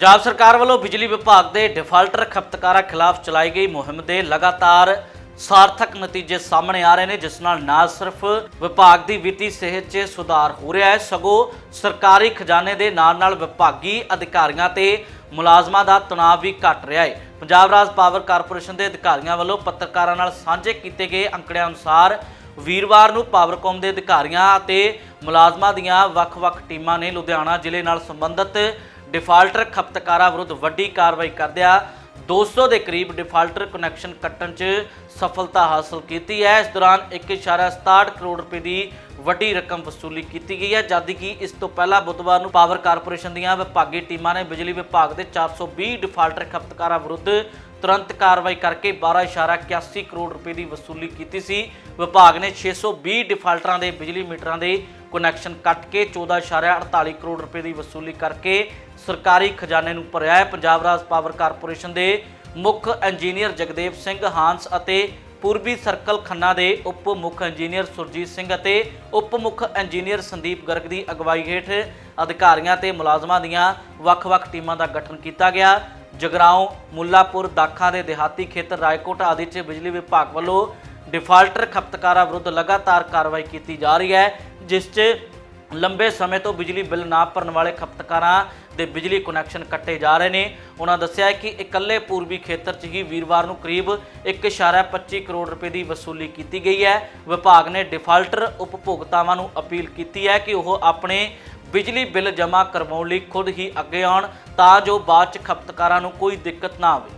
ਪੰਜਾਬ ਸਰਕਾਰ ਵੱਲੋਂ ਬਿਜਲੀ ਵਿਭਾਗ ਦੇ ਡਿਫਾਲਟਰ ਖਪਤਕਾਰਾਂ ਖਿਲਾਫ ਚਲਾਈ ਗਈ ਮੁਹਿੰਮ ਦੇ ਲਗਾਤਾਰ ਸਾਰਥਕ ਨਤੀਜੇ ਸਾਹਮਣੇ ਆ ਰਹੇ ਨੇ, ਜਿਸ ਨਾਲ ਨਾ ਸਿਰਫ ਵਿਭਾਗ ਦੀ ਵਿੱਤੀ ਸਿਹਤ 'ਚ ਸੁਧਾਰ ਹੋ ਰਿਹਾ ਹੈ, ਸਗੋਂ ਸਰਕਾਰੀ ਖਜ਼ਾਨੇ ਦੇ ਨਾਲ-ਨਾਲ ਵਿਭਾਗੀ ਅਧਿਕਾਰੀਆਂ ਤੇ ਮੁਲਾਜ਼ਮਾਂ ਦਾ ਤਣਾਅ ਵੀ ਘਟ ਰਿਹਾ ਹੈ। ਪੰਜਾਬ ਰਾਜ ਪਾਵਰ ਕਾਰਪੋਰੇਸ਼ਨ ਦੇ ਅਧਿਕਾਰੀਆਂ ਵੱਲੋਂ ਪੱਤਰਕਾਰਾਂ ਨਾਲ ਸਾਂਝੇ ਕੀਤੇ ਗਏ ਅੰਕੜਿਆਂ ਅਨੁਸਾਰ ਵੀਰਵਾਰ ਨੂੰ ਪਾਵਰਕੌਮ ਦੇ ਅਧਿਕਾਰੀਆਂ ਅਤੇ ਮੁਲਾਜ਼ਮਾਂ ਦੀਆਂ ਵੱਖ-ਵੱਖ ਟੀਮਾਂ ਨੇ ਲੁਧਿਆਣਾ ਜ਼ਿਲ੍ਹੇ ਨਾਲ ਸੰਬੰਧਿਤ ਡਿਫਾਲਟਰ ਖਪਤਕਾਰਾਂ ਵਿਰੁੱਧ ਵੱਡੀ ਕਾਰਵਾਈ ਕਰਦਿਆਂ 200 ਦੇ ਕਰੀਬ ਡਿਫਾਲਟਰ ਕਨੈਕਸ਼ਨ ਕੱਟਣ 'ਚ ਸਫਲਤਾ ਹਾਸਲ ਕੀਤੀ ਹੈ। ਇਸ ਦੌਰਾਨ 1.67 ਕਰੋੜ ਰੁਪਏ ਦੀ ਵੱਡੀ ਰਕਮ ਵਸੂਲੀ ਕੀਤੀ ਗਈ ਹੈ। ਜਦ ਕਿ ਇਸ ਤੋਂ ਪਹਿਲਾਂ ਬੁੱਧਵਾਰ ਨੂੰ ਪਾਵਰ ਕਾਰਪੋਰੇਸ਼ਨ ਦੀਆਂ ਵਿਭਾਗੀ ਟੀਮਾਂ ਨੇ ਬਿਜਲੀ ਵਿਭਾਗ ਦੇ 420 ਡਿਫਾਲਟਰ ਖਪਤਕਾਰਾਂ ਵਿਰੁੱਧ ਤੁਰੰਤ ਕਾਰਵਾਈ ਕਰਕੇ 12.81 ਕਰੋੜ ਰੁਪਏ ਦੀ ਵਸੂਲੀ ਕੀਤੀ ਸੀ। ਵਿਭਾਗ ਨੇ 620 ਡਿਫਾਲਟਰਾਂ ਦੇ ਬਿਜਲੀ ਮੀਟਰਾਂ ਦੇ ਕਨੈਕਸ਼ਨ ਕੱਟ ਕੇ 14.48 ਕਰੋੜ ਰੁਪਏ ਦੀ ਵਸੂਲੀ ਕਰਕੇ ਸਰਕਾਰੀ ਖਜ਼ਾਨੇ ਨੂੰ ਭਰਿਆ ਹੈ। ਪੰਜਾਬ ਰਾਜ ਪਾਵਰ ਕਾਰਪੋਰੇਸ਼ਨ ਦੇ ਮੁੱਖ ਇੰਜੀਨੀਅਰ ਜਗਦੇਵ ਸਿੰਘ ਹਾਂਸ ਅਤੇ ਪੂਰਬੀ ਸਰਕਲ ਖੰਨਾ ਦੇ ਉਪ ਮੁੱਖ ਇੰਜੀਨੀਅਰ ਸੁਰਜੀਤ ਸਿੰਘ ਅਤੇ ਉਪ ਮੁੱਖ ਇੰਜੀਨੀਅਰ ਸੰਦੀਪ ਗਰਗ ਦੀ ਅਗਵਾਈ ਹੇਠ ਅਧਿਕਾਰੀਆਂ ਤੇ ਮੁਲਾਜ਼ਮਾਂ ਦੀਆਂ ਵੱਖ-ਵੱਖ ਟੀਮਾਂ ਦਾ ਗਠਨ ਕੀਤਾ ਗਿਆ। ਜਗਰਾਉਂ, ਮੁੱਲਾਪੁਰ, ਦਾਖਾ ਦੇ ਦਿਹਾਤੀ ਖੇਤਰ, ਰਾਏਕੋਟ ਆਦਿ 'ਚ ਬਿਜਲੀ ਵਿਭਾਗ ਵੱਲੋਂ ਡਿਫਾਲਟਰ ਖਪਤਕਾਰਾਂ ਵਿਰੁੱਧ ਲਗਾਤਾਰ ਕਾਰਵਾਈ ਕੀਤੀ ਜਾ ਰਹੀ ਹੈ, ਜਿਸ 'ਚ ਲੰਬੇ ਸਮੇਂ ਤੋਂ ਬਿਜਲੀ ਬਿੱਲ ਨਾ ਭਰਨ ਵਾਲੇ ਖਪਤਕਾਰਾਂ ਦੇ ਬਿਜਲੀ ਕਨੈਕਸ਼ਨ ਕੱਟੇ ਜਾ ਰਹੇ ਨੇ। ਉਹਨਾਂ ਦੱਸਿਆ ਕਿ ਇਕੱਲੇ ਪੂਰਬੀ ਖੇਤਰ 'ਚ ਹੀ ਵੀਰਵਾਰ ਨੂੰ ਕਰੀਬ 1.25 ਕਰੋੜ ਰੁਪਏ ਦੀ ਵਸੂਲੀ ਕੀਤੀ ਗਈ ਹੈ। ਵਿਭਾਗ ਨੇ ਡਿਫਾਲਟਰ ਉਪਭੋਗਤਾਵਾਂ ਨੂੰ ਅਪੀਲ ਕੀਤੀ ਹੈ ਕਿ ਉਹ ਆਪਣੇ ਬਿਜਲੀ ਬਿੱਲ ਜਮ੍ਹਾਂ ਕਰਵਾਉਣ ਲਈ ਖੁਦ ਹੀ ਅੱਗੇ ਆਉਣ, ਤਾਂ ਜੋ ਬਾਅਦ 'ਚ ਖਪਤਕਾਰਾਂ ਨੂੰ ਕੋਈ ਦਿੱਕਤ ਨਾ ਆਵੇ।